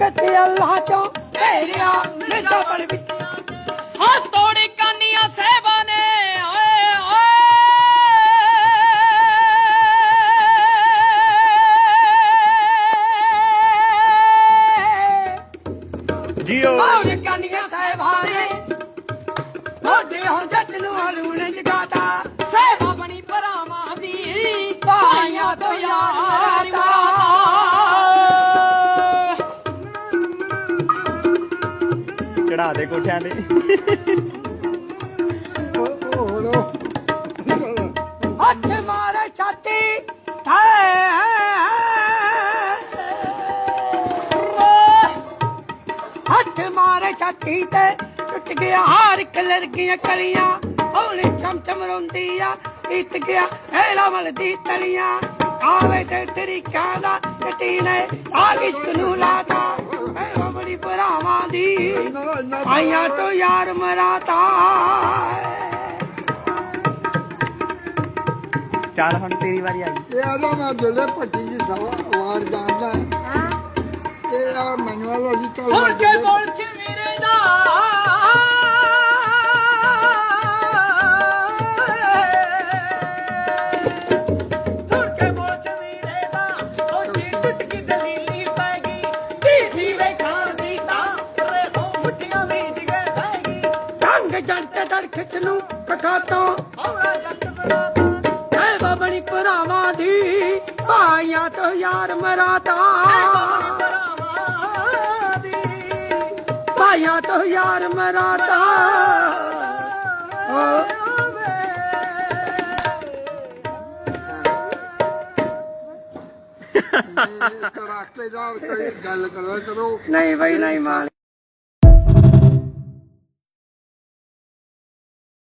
ਕਿਤੇ ਅੱਲਾ ਚੋਂ ਤੇਰਿਆ ਮੇਰਾ ਬੜ ਵਿੱਚ। ਹਾਂ ਤੋੜੀ ਕਾਨੀਆਂ ਸਹਿਬਾਂ ਨੇ ਓਏ ਓਏ ਜੀਓ। ਮੌੜ ਕਾਨੀਆਂ ਸਾਹਿਬਾਂ ਨੇ। ਮੋਢੇ ਹੋ ਜੱਟ ਨੂੰ ਹਲੂਣ ਜਗਾਤਾ। ਚੜਾ ਦੇ ਕੋਠਿਆਂ ਤੇ। ਹੱਥ ਮਾਰੇ ਛਾਤੀ ਹੱਥ ਮਾਰੇ ਛਾਤੀ ਤੇ ਟੁੱਟ ਗਿਆ ਹਾਰ ਕਲਰ ਗਈਆਂ ਕਲੀਆਂ। ਹੌਲੀ ਚਮ ਰੋਂਦੀ ਆ ਬੀਤ ਗਿਆ ਹੈਲਾ ਮਲਦੀ ਤਲੀਆਂ। ਆਵੇ ਤੇ ਤਰੀਕਾਂ ਦਾ ਕਟੀ ਨੇ ਇਸ਼ਕ ਨੂੰ ਲਾਤਾ ਦੀ ਆਈਆਂ ਤੋਂ ਯਾਰ ਮਰਾਤਾ। ਚੱਲ ਹੁਣ ਤੇਰੀ ਵਾਰੀ ਆ ਗਈ। ਇਹ ਆਦਾ ਮੈਂ ਜਿਹੜੇ ਪੱਟੀ ਦੀ ਸਵਾ ਆਵਾਜ਼ ਜਾਣਦਾ। ਇਹ ਆ ਮੈਨੂੰ ਵਾਲਾ ਜੀ ਕੱਲ ਹੁਣ ਕੇ ਬੋਲ ਚ ਵੀਰੇ ਦਾ। ਰੰਗ ਜੜ ਤੇ ਦੜ ਖਿੱਚ ਨੂੰ ਕਖਾ ਤੋਂ। ਔਰਾ ਜੱਟ ਬੜਾ ਸਾਹਿਬਾ ਬਣੀ ਭਰਾਵਾਂ ਦੀ ਭਾਈਆਂ ਤੋਂ ਯਾਰ ਮਰਾਤਾ। ਭਰਾਵਾਂ ਦੀ ਭਾਈਆਂ ਤੋਂ ਯਾਰ ਮਰਾਤਾ। ਕੜਾਕੇ ਦਾ ਕੋਈ ਗੱਲ ਕਰੋ ਕਰੋ। ਨਹੀਂ ਬਈ ਨਹੀਂ ਮਾਲ